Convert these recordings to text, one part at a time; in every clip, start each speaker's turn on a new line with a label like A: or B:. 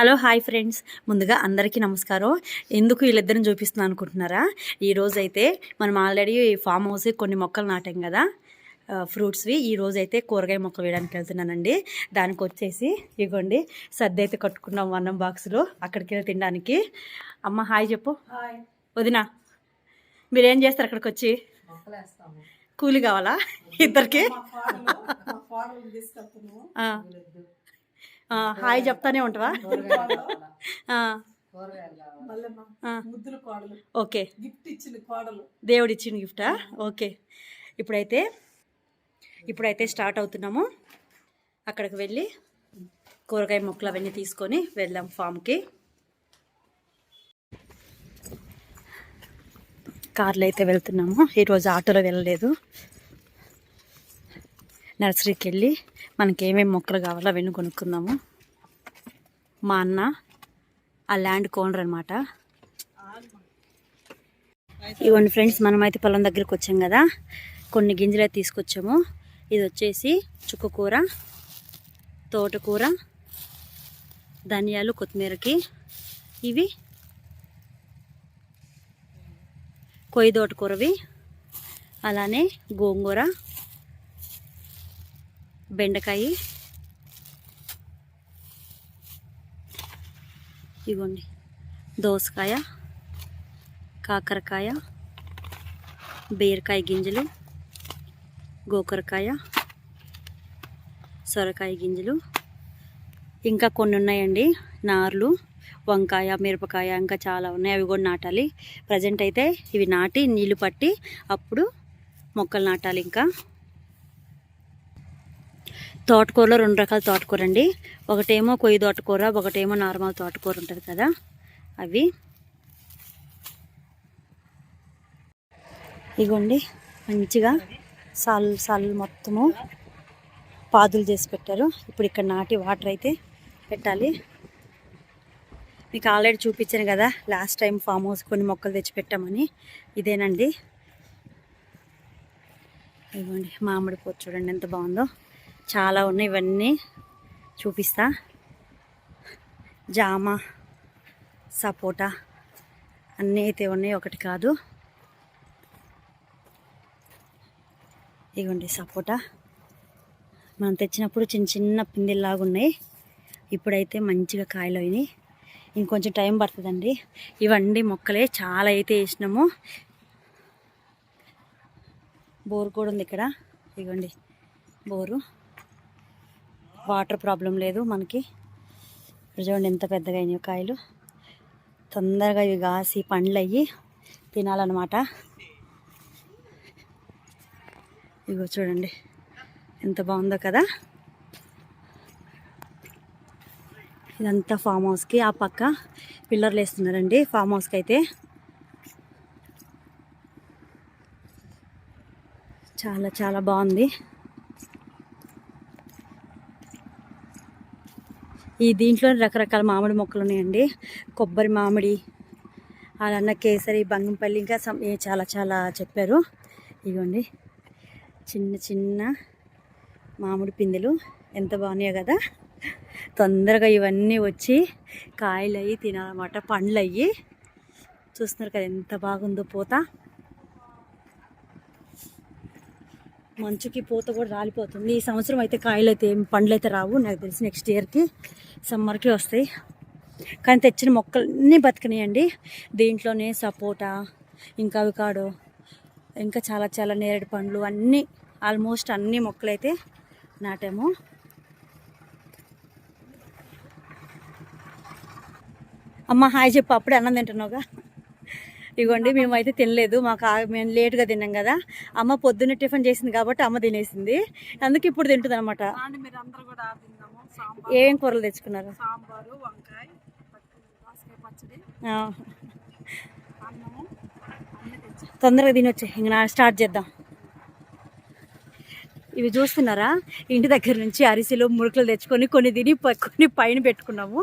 A: Hello hi friends. ముందుగా అందరికీ నమస్కారం. ఎందుకు వీళ్ళిద్దరిని చూపిస్తున్నాను అనుకుంటున్నారా? ఈరోజు అయితే మనం ఆల్రెడీ ఫామ్ హౌస్ కొన్ని మొక్కలు నాటాం కదా. ఫ్రూట్స్వి. ఈ రోజు అయితే కూరగాయ మొక్కలు వేయడానికి వెళ్తున్నానండి. దానికి వచ్చేసి ఇగోండి సర్ది అయితే కట్టుకున్నాం అన్నం బాక్సులో. అక్కడికి వెళ్ళి తినడానికి. అమ్మ హాయ్ చెప్పు. వదినా మీరేం చేస్తారు అక్కడికి వచ్చి కూలి కావాలా? ఇద్దరికి? హాయ్ చెప్తానే ఉంటావా? ఓకే.
B: గిఫ్ట్ ఇచ్చిన కోడలు.
A: దేవుడు ఇచ్చిన గిఫ్టా? ఓకే. ఇప్పుడైతే ఇప్పుడైతే స్టార్ట్ అవుతున్నాము. అక్కడికి వెళ్ళి కూరగాయ మొక్కలు అవన్నీ తీసుకొని వెళ్ళాం ఫామ్కి. కార్లో అయితే వెళ్తున్నాము. ఈరోజు ఆటోలో వెళ్ళలేదు. నర్సరీకి వెళ్ళి మనకి ఏమేమి మొక్కలు కావాలో అవన్నీ కొనుక్కుందాము. మా అన్న ఆ ల్యాండ్ కోనర్ అనమాట ఇవ్వండి ఫ్రెండ్స్ మనమైతే పొలం దగ్గరికి వచ్చాం కదా. కొన్ని గింజలు తీసుకొచ్చాము. ఇది వచ్చేసి చుక్కకూర తోటకూర ధనియాలు కొత్తిమీరకి. ఇవి కొయ్యి తోటకూరవి అలానే గోంగూర బెండకాయ. ఇవ్వండి దోసకాయ కాకరకాయ బీరకాయ గింజలు గోకరకాయ సొరకాయ గింజలు. ఇంకా కొన్ని ఉన్నాయండి. నార్లు వంకాయ మిరపకాయ ఇంకా చాలా ఉన్నాయి. అవి కూడా నాటాలి. ప్రజెంట్ అయితే ఇవి నాటి నీళ్ళు పట్టి అప్పుడు మొక్కలు నాటాలి ఇంకా. తోటకూరలో రెండు రకాల తోటకూర అండి ఒకటేమో కొయ్యి తోటకూర ఒకటేమో నార్మల్ తోటకూర ఉంటుంది కదా. అవి. ఇగోండి మంచిగా సాల్ సాల్ మొత్తము పాదులు చేసి పెట్టారు. ఇప్పుడు ఇక్కడ నాటి వాటర్ అయితే పెట్టాలి. మీకు ఆల్రెడీ చూపించాను కదా లాస్ట్ టైం ఫామ్ హౌస్ కొన్ని మొక్కలు తెచ్చి పెట్టామని. ఇదేనండి. ఇవ్వండి మామిడి పూత చూడండి ఎంత బాగుందో. చాలా ఉన్నాయి ఇవన్నీ. చూపిస్తా. జామ సపోటా అన్నీ అయితే ఉన్నాయి ఒకటి కాదు. ఇవ్వండి సపోటా. మనం తెచ్చినప్పుడు చిన్న చిన్న పిందెల్లాగా ఉన్నాయి. ఇప్పుడైతే మంచిగా కాయలు అయినాయి. ఇంకొంచెం టైం పడుతుందండి. ఇవన్నీ మొక్కలే చాలా అయితే వేసినాము. బోరు కూడా ఉంది ఇక్కడ. ఇవ్వండి బోరు. వాటర్ ప్రాబ్లం లేదు మనకి. చూడండి ఎంత పెద్దగా అయినాయి కాయలు. తొందరగా ఇవి కాసి పండ్లు అయ్యి తినాలన్నమాట. ఇగో చూడండి ఎంత బాగుందో కదా. ఇదంతా ఫామ్ హౌస్కి ఆ పక్క పిల్లర్లు వేస్తున్నారండి ఫామ్ హౌస్కి అయితే. చాలా చాలా బాగుంది. ఈ దీంట్లో రకరకాల మామిడి మొక్కలు ఉన్నాయండి. కొబ్బరి మామిడి అలాన్న కేసరి బంగంపల్లి ఇంకా చాలా చాలా చెప్పారు. ఇదిగోండి. చిన్న చిన్న మామిడి పిందెలు ఎంత బాగున్నాయో కదా. తొందరగా ఇవన్నీ వచ్చి కాయలు అయ్యి తినాలన్నమాట పండ్లు అయ్యి చూస్తున్నారు కదా ఎంత బాగుందో పూత. మంచుకి పూత కూడా రాలిపోతుంది. ఈ సంవత్సరం అయితే కాయలు అయితే ఏం పండ్లు అయితే రావు. నాకు తెలిసి నెక్స్ట్ ఇయర్కి సమ్మర్కి వస్తాయి. కానీ తెచ్చిన మొక్కలన్నీ బతికినాయండి. దీంట్లోనే సపోటా ఇంకా అవికాడో ఇంకా చాలా చాలా నేరేడు పండ్లు అన్నీ ఆల్మోస్ట్ అన్ని మొక్కలు అయితే నాటాము. అమ్మ హాయ్ చెప్పు అప్పుడే అన్నం తింటున్నావుగా? ఇగోండి మేమైతే తినలేదు. మాకు మేము లేట్గా తిన్నాం కదా. అమ్మ పొద్దున్న టిఫిన్ చేసింది కాబట్టి అమ్మ తినేసింది. అందుకే ఇప్పుడు తింటుంది అనమాట ఏం కూరలు తెచ్చుకున్నారు? తొందరగా తినొచ్చే. ఇంక నా స్టార్ట్ చేద్దాం. ఇవి చూస్తున్నారా? ఇంటి దగ్గర నుంచి అరిసెలు మురుకులు తెచ్చుకొని కొన్ని తిని కొన్ని పైన పెట్టుకున్నాము.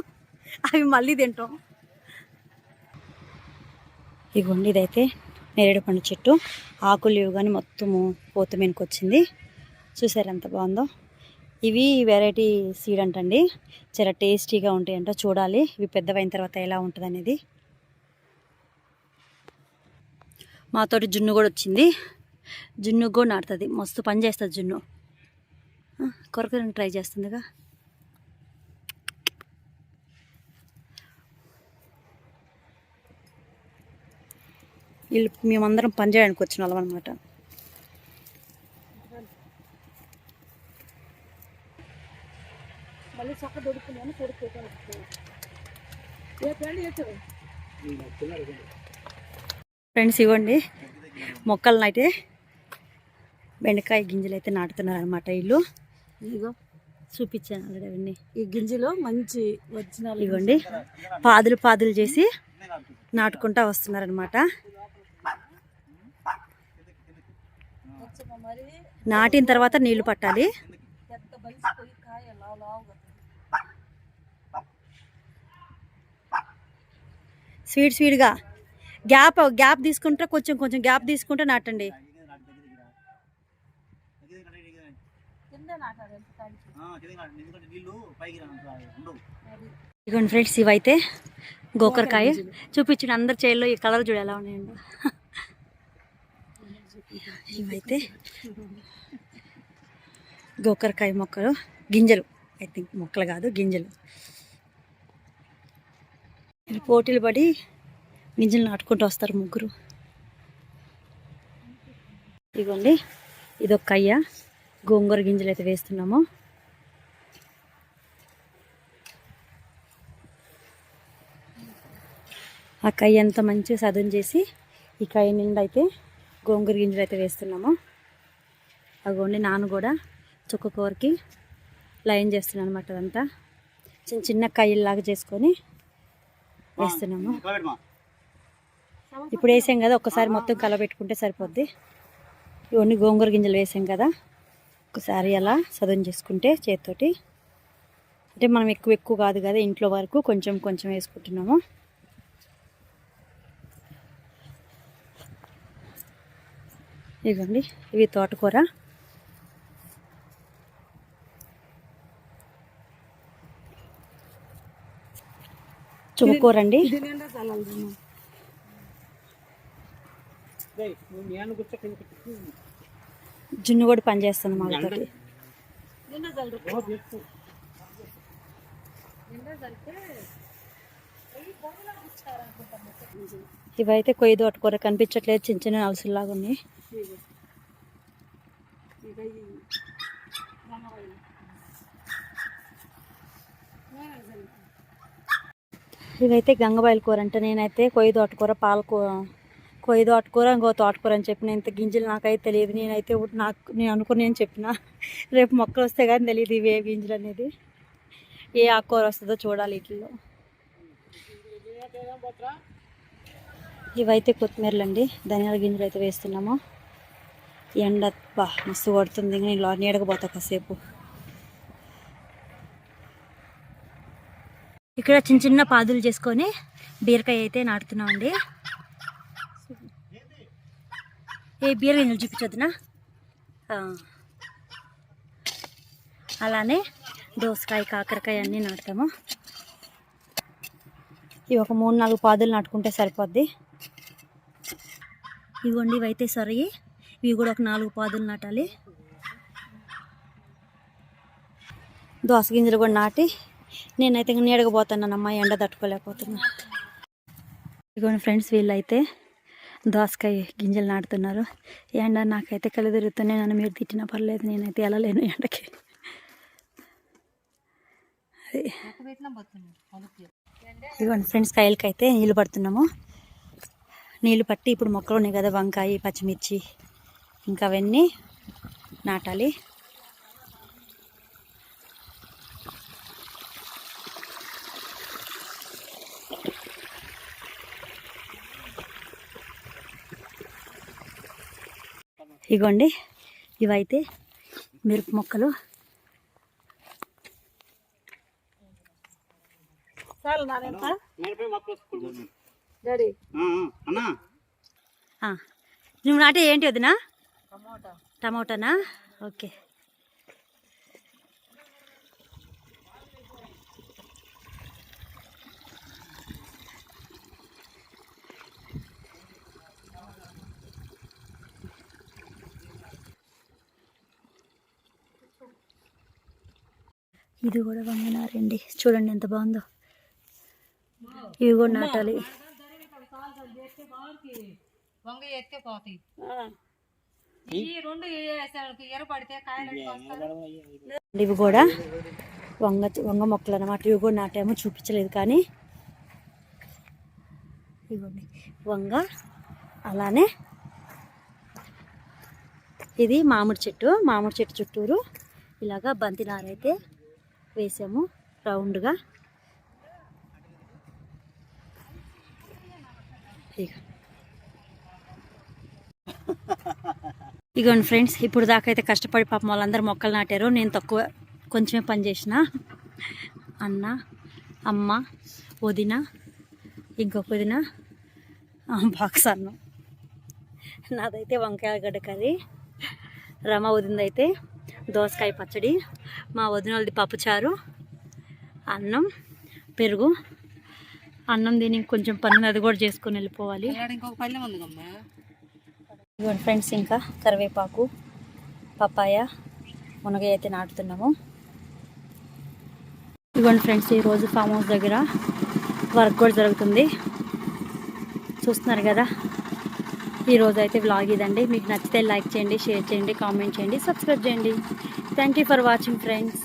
A: అవి మళ్ళీ తింటాం. ఇగోండి ఇదైతే నేరేడు పండు చెట్టు. ఆకులు ఇవ్వగానే కానీ మొత్తము పూత మీనకు వచ్చింది. చూసారు ఎంత బాగుందో? ఇవి వెరైటీ సీడ్ అంటండి. చాలా టేస్టీగా ఉంటాయంట చూడాలి. ఇవి పెద్దవైన తర్వాత ఎలా ఉంటుంది అనేది మాతోటి జున్ను కూడా వచ్చింది. జున్ను కూడా నాడుతుంది మస్తు పని చేస్తుంది జున్ను. కొరకు ట్రై చేస్తుందిగా. వీళ్ళు మేమందరం పని చేయడానికి వచ్చిన వాళ్ళం అనమాట
B: మళ్ళీ చక్క కొడుకు
A: ఫ్రెండ్స్ ఇవ్వండి. మొక్కలను అయితే బెండకాయ గింజలు అయితే నాటుతున్నారు అనమాట వీళ్ళు.
B: ఇదిగో.
A: చూపించాను ఆల్రెడీ అవన్నీ.
B: ఈ గింజలు మంచి ఒరిజినల్
A: ఇవ్వండి. పాదులు పాదులు చేసి నాటుకుంటా వస్తున్నారనమాట
B: మరి
A: నాటిన తర్వాత నీళ్ళు పట్టాలి. స్వీట్ స్వీట్గా. గ్యాప్ గ్యాప్ తీసుకుంటే కొంచెం కొంచెం గ్యాప్ తీసుకుంటే నాటండి. ఇదిగోండి ఫ్రెండ్స్ ఇవైతే గోకరకాయ. చూపించండి అందరి చేల్లో ఈ కలర్ చూడు ఎలా ఉన్నాయండి. ఇవైతే గోకరకాయ మొక్కలు గింజలు. ఐ థింక్ మొక్కలు కాదు గింజలు. పోటీలు పడి గింజలు నాటుకుంటూ వస్తారు ముగ్గురు. ఇదిగోండి ఇదొక కయ్య గోంగూర గింజలు అయితే వేస్తున్నాము. ఆ కయ్య అంతా మంచిగా సదం చేసి ఈ కయ్య నిండా అయితే గోంగూర గింజలు అయితే వేస్తున్నాము. అగోండి నాన్న కూడా చుక్క కూరకి లైన్ చేస్తున్నాను అనమాట అదంతా. చిన్న చిన్న కయ్యల్లాగా చేసుకొని వేస్తున్నాము. ఇప్పుడు వేసాం కదా ఒక్కసారి మొత్తం కలబెట్టుకుంటే సరిపోద్ది. ఇవన్నీ గోంగూర గింజలు వేసాం కదా ఒకసారి అలా సదును చేసుకుంటే చేతితోటి. అంటే మనం ఎక్కువ ఎక్కువ కాదు కదా ఇంట్లో వరకు కొంచెం కొంచెం వేసుకుంటున్నాము. ఇదిగోండి ఇవి తోటకూర. చుక్కకూర అండి జున్ను కూడా పనిచేస్తుంది
B: నిండా చల్లితే
A: ఇవైతే కొయ్యి తోటకూర కనిపించట్లేదు. చిన్న చిన్న అవసరంలాగా ఉన్నాయి. ఇవైతే గంగబాయిల కూర అంటే నేనైతే కొయ్యి తోటకూర పాలకూర కొయ్యి తోటకూర ఇంకో తోటకూర అని చెప్పిన. ఇంత గింజలు నాకైతే తెలియదు. నేనైతే నాకు నేను అనుకుని నేను చెప్పిన. రేపు మొక్కలు వస్తే కానీ తెలియదు ఇవి ఏ గింజలు అనేది. ఏ ఆకుకూర వస్తుందో చూడాలి వీటిలో ఇవైతే కొత్తిమీరలు అండి ధనియాల గింజలు అయితే వేస్తున్నాము. ఎండ బా మస్తు కొడుతుంది. ఇంక నేను నీడకపోతా కాసేపు. ఇక్కడ చిన్న చిన్న పాదులు చేసుకొని బీరకాయ అయితే నాటుతున్నామండి. ఏ బీర గింజలు చూపించొద్దునా? అలానే దోసకాయ కాకరకాయ అన్నీ నాటుతాము. ఇవి ఒక మూడు నాలుగు పాదులు నాటుకుంటే సరిపోద్ది. ఇవ్వండి ఇవైతే సరి ఇవి కూడా ఒక నాలుగు పాదులు నాటాలి. దోస గింజలు కూడా నాటి నేనైతే ఇంక నీడకపోతున్నానమ్మా ఎండ తట్టుకోలేకపోతున్నా. ఇదిగోండి ఫ్రెండ్స్ వీళ్ళైతే దోసకాయ గింజలు నాటుతున్నారు. ఎండ నాకైతే కళ్ళు తిరుగుతున్నాయి నన్ను మీరు తిట్టినా పర్లేదు నేనైతే వెళ్ళలేను ఎండకి. అది. ఇదిగోండి ఫ్రెండ్స్ కాయలకి అయితే నీళ్ళు పడుతున్నాము. నీళ్ళు పట్టి ఇప్పుడు మొక్కలు ఉన్నాయి కదా వంకాయ పచ్చిమిర్చి ఇంకా అవన్నీ నాటాలి. ఇగోండి ఇవైతే మిరప మొక్కలు. నువ్వు నాటే ఏంటి వదినా?
B: టమాటానా
A: టమోటానా? ఓకే. ఇది కూడా వంగనారండి. చూడండి ఎంత బాగుందో. ఇవి కూడా నాటాలి
B: వంగ ఎత్తే పోతాయి. ఈ రెండు వేసానికి ఎర పడితే కాయలు వస్తారు
A: ఇవి కూడా వంగ వంగ మొక్కలు అన్నమాట. ఇవి కూడా నాటామో చూపించలేదు కానీ ఇవ్వండి. వంగ అలానే ఇది మామిడి చెట్టు. మామిడి చెట్టు చుట్టూరు ఇలాగా బంతి నారైతే వేసాము రౌండ్గా. ఇక. ఇగోండి ఫ్రెండ్స్ ఇప్పుడు దాకా అయితే కష్టపడి పాపం వాళ్ళందరూ మొక్కలు నాటారు. నేను తక్కువ కొంచెమే పని చేసిన. అన్న అమ్మ వదిన ఇంకొక వదిన బాక్స్ అన్నం. నాదైతే వంకాయ గడ్డ కర్రీ రమ వదినదైతే దోసకాయ పచ్చడి మా వదిన వాళ్ళది పప్పుచారు అన్నం పెరుగు అన్నం దీనికి కొంచెం పని అది కూడా చేసుకొని వెళ్ళిపోవాలి. ఇదిగోండి ఫ్రెండ్స్ ఇంకా కరివేపాకు పపాయ మునగ అయితే నాటుతున్నాము. ఇదిగోండి ఫ్రెండ్స్ ఈరోజు ఫామ్ హౌస్ దగ్గర వర్క్ కూడా జరుగుతుంది. చూస్తున్నారు కదా? ఈరోజు అయితే వ్లాగ్ ఇదండి. మీకు నచ్చితే లైక్ చేయండి షేర్ చేయండి కామెంట్ చేయండి సబ్స్క్రైబ్ చేయండి. Thank you for watching friends